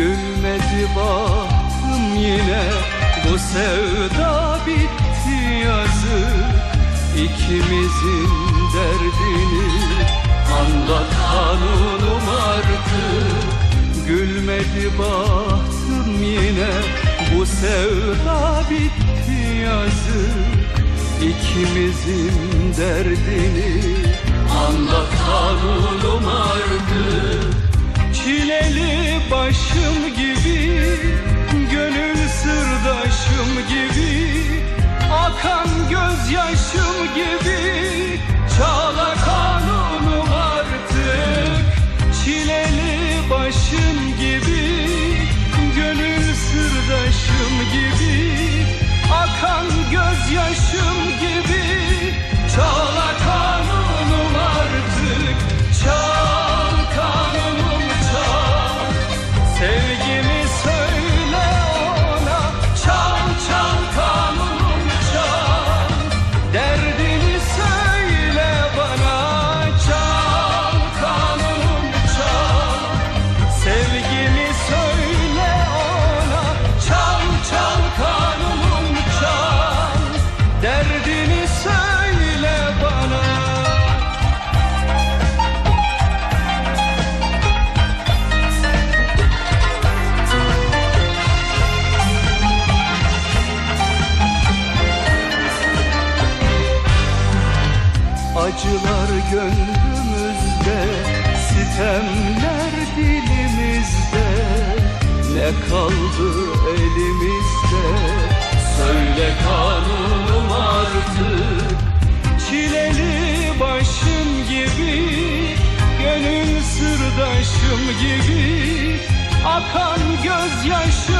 Gülmedi bahtım yine. Bu sevda bitti yazık. İkimizin derdini Anlat kanunum artık. Gülmedi bahtım yine. Bu sevda bitti yazık. İkimizin derdini Anlat kanunum artık gibi Gönül sırdaşım gibi Acılar gönlümüzde Sitemler dilimizde. Ne kaldı elimizde? Söyle kanunum artık. Çileli başım gibi Gönül sırdaşım gibi. Akan gözyaşım